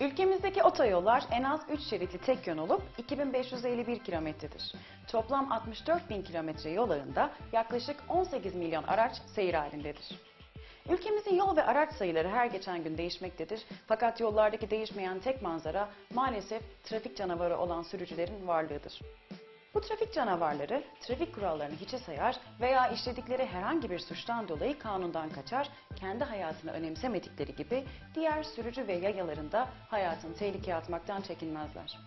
Ülkemizdeki otoyollar en az 3 şeritli tek yön olup 2551 kilometredir. Toplam 64 bin kilometre yol yaklaşık 18 milyon araç seyir halindedir. Ülkemizin yol ve araç sayıları her geçen gün değişmektedir. Fakat yollardaki değişmeyen tek manzara maalesef trafik canavarı olan sürücülerin varlığıdır. Bu trafik canavarları trafik kurallarını hiçe sayar veya işledikleri herhangi bir suçtan dolayı kanundan kaçar, kendi hayatını önemsemedikleri gibi diğer sürücü ve yayaların da hayatını tehlikeye atmaktan çekinmezler.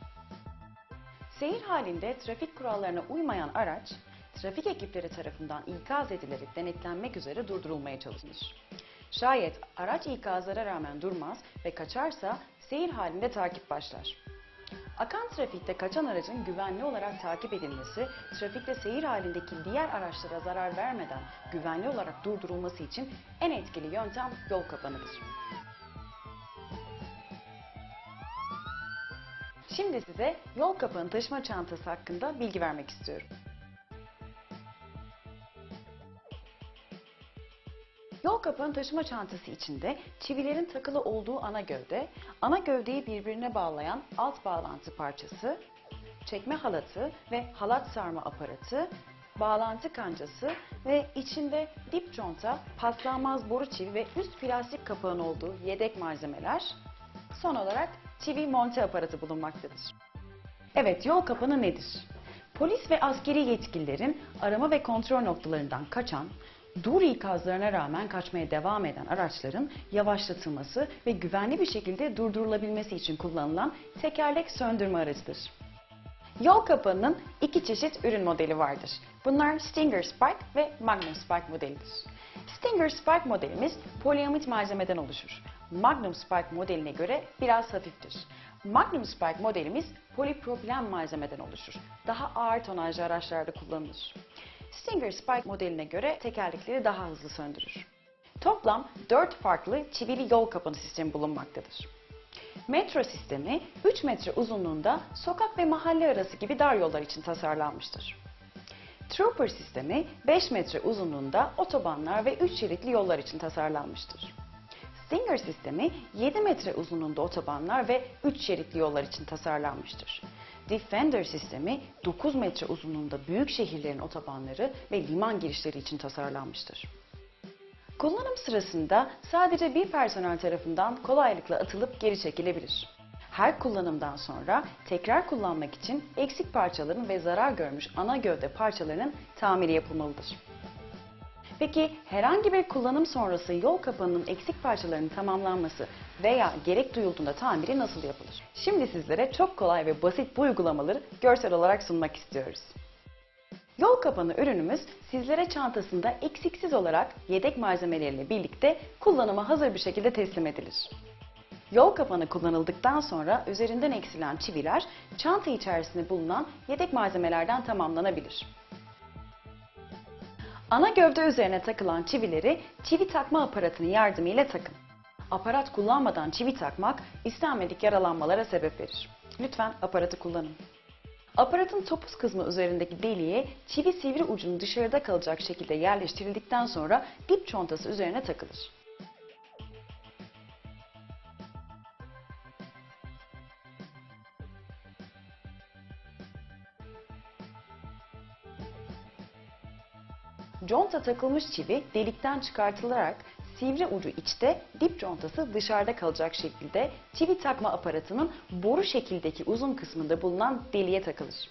Seyir halinde trafik kurallarına uymayan araç, trafik ekipleri tarafından ikaz edilerek denetlenmek üzere durdurulmaya çalışılır. Şayet araç ikazlara rağmen durmaz ve kaçarsa seyir halinde takip başlar. Akan trafikte kaçan aracın güvenli olarak takip edilmesi, trafikte seyir halindeki diğer araçlara zarar vermeden güvenli olarak durdurulması için en etkili yöntem yol kapanıdır. Şimdi size yol kapanı taşıma çantası hakkında bilgi vermek istiyorum. Yol kapanı taşıma çantası içinde çivilerin takılı olduğu ana gövde, ana gövdeyi birbirine bağlayan alt bağlantı parçası, çekme halatı ve halat sarma aparatı, bağlantı kancası ve içinde dip conta, paslanmaz boru çivi ve üst plastik kapağın olduğu yedek malzemeler, son olarak çivi monte aparatı bulunmaktadır. Evet, yol kapanı nedir? Polis ve askeri yetkililerin arama ve kontrol noktalarından kaçan, dur ikazlarına rağmen kaçmaya devam eden araçların yavaşlatılması ve güvenli bir şekilde durdurulabilmesi için kullanılan tekerlek söndürme aracıdır. Yol kapanının iki çeşit ürün modeli vardır. Bunlar Stinger Spike ve Magnum Spike modelidir. Stinger Spike modelimiz poliamit malzemeden oluşur. Magnum Spike modeline göre biraz hafiftir. Magnum Spike modelimiz polipropilen malzemeden oluşur. Daha ağır tonajlı araçlarda kullanılır. Stinger Spike modeline göre tekerlekleri daha hızlı söndürür. Toplam 4 farklı çivili yol kapanı sistemi bulunmaktadır. Metro sistemi 3 metre uzunluğunda sokak ve mahalle arası gibi dar yollar için tasarlanmıştır. Trooper sistemi 5 metre uzunluğunda otobanlar ve 3 şeritli yollar için tasarlanmıştır. Stinger sistemi 7 metre uzunluğunda otobanlar ve 3 şeritli yollar için tasarlanmıştır. Defender sistemi 9 metre uzunluğunda büyük şehirlerin otobanları ve liman girişleri için tasarlanmıştır. Kullanım sırasında sadece bir personel tarafından kolaylıkla atılıp geri çekilebilir. Her kullanımdan sonra tekrar kullanmak için eksik parçaların ve zarar görmüş ana gövde parçalarının tamiri yapılmalıdır. Peki herhangi bir kullanım sonrası yol kapanının eksik parçalarının tamamlanması veya gerek duyulduğunda tamiri nasıl yapılır? Şimdi sizlere çok kolay ve basit bu uygulamaları görsel olarak sunmak istiyoruz. Yol kapanı ürünümüz sizlere çantasında eksiksiz olarak yedek malzemeleriyle birlikte kullanıma hazır bir şekilde teslim edilir. Yol kapanı kullanıldıktan sonra üzerinden eksilen çiviler çanta içerisinde bulunan yedek malzemelerden tamamlanabilir. Ana gövde üzerine takılan çivileri çivi takma aparatının yardımıyla takın. Aparat kullanmadan çivi takmak istenmedik yaralanmalara sebep verir. Lütfen aparatı kullanın. Aparatın topuz kısmı üzerindeki deliğe çivi sivri ucunu dışarıda kalacak şekilde yerleştirildikten sonra dip çontası üzerine takılır. Conta takılmış çivi delikten çıkartılarak sivri ucu içte, dip contası dışarıda kalacak şekilde çivi takma aparatının boru şekildeki uzun kısmında bulunan deliğe takılır.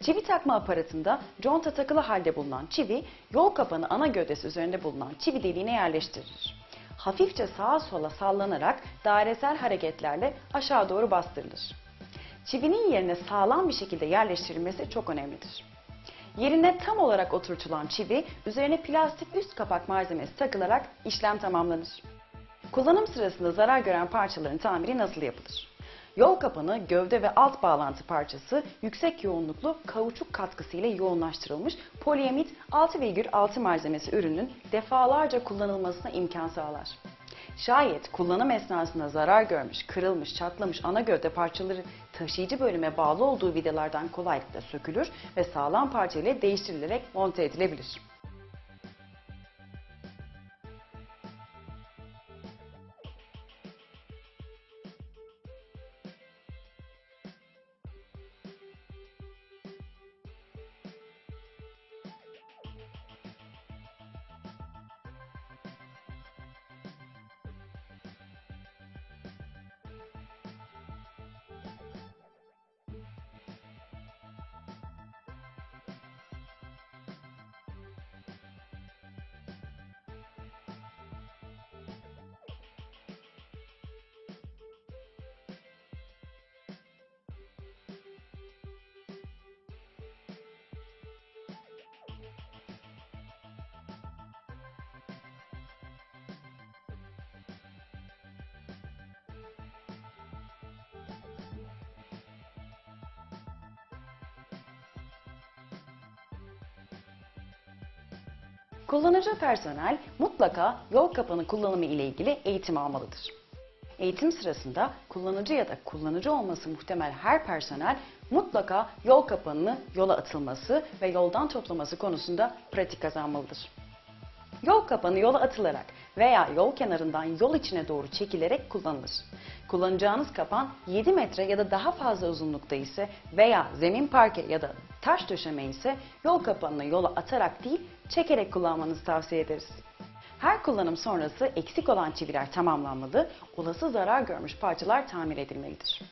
Çivi takma aparatında conta takılı halde bulunan çivi yol kapanı ana gövdesi üzerinde bulunan çivi deliğine yerleştirilir. Hafifçe sağa sola sallanarak dairesel hareketlerle aşağı doğru bastırılır. Çivinin yerine sağlam bir şekilde yerleştirilmesi çok önemlidir. Yerine tam olarak oturtulan çivi üzerine plastik üst kapak malzemesi takılarak işlem tamamlanır. Kullanım sırasında zarar gören parçaların tamiri nasıl yapılır? Yol kapanı, gövde ve alt bağlantı parçası yüksek yoğunluklu kauçuk katkısıyla yoğunlaştırılmış poliamit 6,6 malzemesi ürünün defalarca kullanılmasına imkan sağlar. Şayet kullanım esnasında zarar görmüş, kırılmış, çatlamış ana gövde parçaları taşıyıcı bölüme bağlı olduğu vidalardan kolaylıkla sökülür ve sağlam parça ile değiştirilerek monte edilebilir. Kullanıcı personel mutlaka yol kapanı kullanımı ile ilgili eğitim almalıdır. Eğitim sırasında kullanıcı ya da kullanıcı olması muhtemel her personel mutlaka yol kapanını yola atılması ve yoldan toplaması konusunda pratik kazanmalıdır. Yol kapanı yola atılarak veya yol kenarından yol içine doğru çekilerek kullanılır. Kullanacağınız kapan 7 metre ya da daha fazla uzunlukta ise veya zemin parke ya da taş döşeme ise yol kapanını yola atarak değil çekerek kullanmanızı tavsiye ederiz. Her kullanım sonrası eksik olan çiviler tamamlanmalı, olası zarar görmüş parçalar tamir edilmelidir.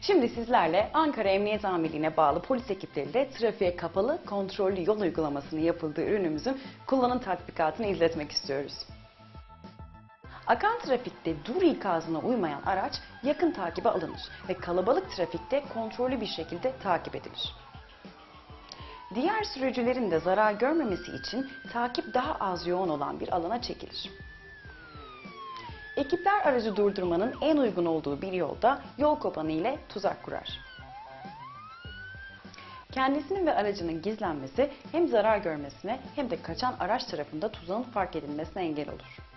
Şimdi sizlerle Ankara Emniyet Amirliği'ne bağlı polis ekipleriyle trafiğe kapalı kontrollü yol uygulamasını yapıldığı ürünümüzün kullanım tatbikatını izletmek istiyoruz. Akan trafikte dur ikazına uymayan araç yakın takibe alınır ve kalabalık trafikte kontrollü bir şekilde takip edilir. Diğer sürücülerin de zarar görmemesi için takip daha az yoğun olan bir alana çekilir. Ekipler aracı durdurmanın en uygun olduğu bir yolda yol kopanı ile tuzak kurar. Kendisinin ve aracının gizlenmesi hem zarar görmesine hem de kaçan araç tarafında tuzağın fark edilmesine engel olur.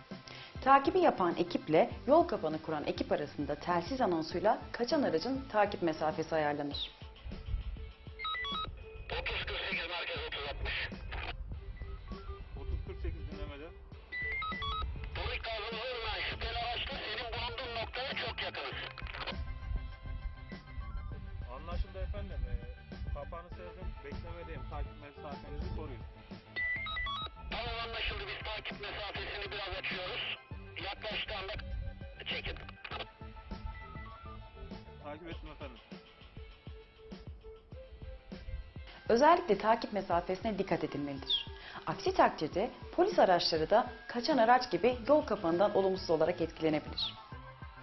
Takibi yapan ekiple yol kapanı kuran ekip arasında telsiz anonsuyla kaçan aracın takip mesafesi ayarlanır. 3048 merkez 3060. 30-48 dinlemede. Bu ikazını vermeyen şüpheli araçla senin bulunduğun noktaya çok yakınız. Anlaşıldı efendim. Ee, kapağını sevdim. Beklemedeyim. Takip mesafenizi koruyun. Tamam anlaşıldı biz takip mesafesini biraz açıyoruz. Yaklaştığı anda çekin. Takip ettim efendim. Özellikle takip mesafesine dikkat edilmelidir. Aksi takdirde polis araçları da kaçan araç gibi yol kapanından olumsuz olarak etkilenebilir.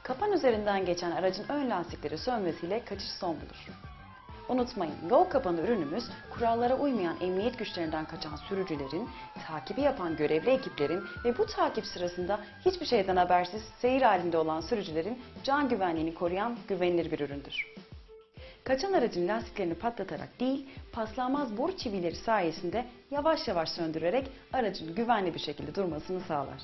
Kapan üzerinden geçen aracın ön lastikleri sönmesiyle kaçış son bulur. Unutmayın, yol kapanı ürünümüz kurallara uymayan emniyet güçlerinden kaçan sürücülerin, takibi yapan görevli ekiplerin ve bu takip sırasında hiçbir şeyden habersiz seyir halinde olan sürücülerin can güvenliğini koruyan güvenilir bir üründür. Kaçan aracın lastiklerini patlatarak değil, paslanmaz boru çivileri sayesinde yavaş yavaş söndürerek aracın güvenli bir şekilde durmasını sağlar.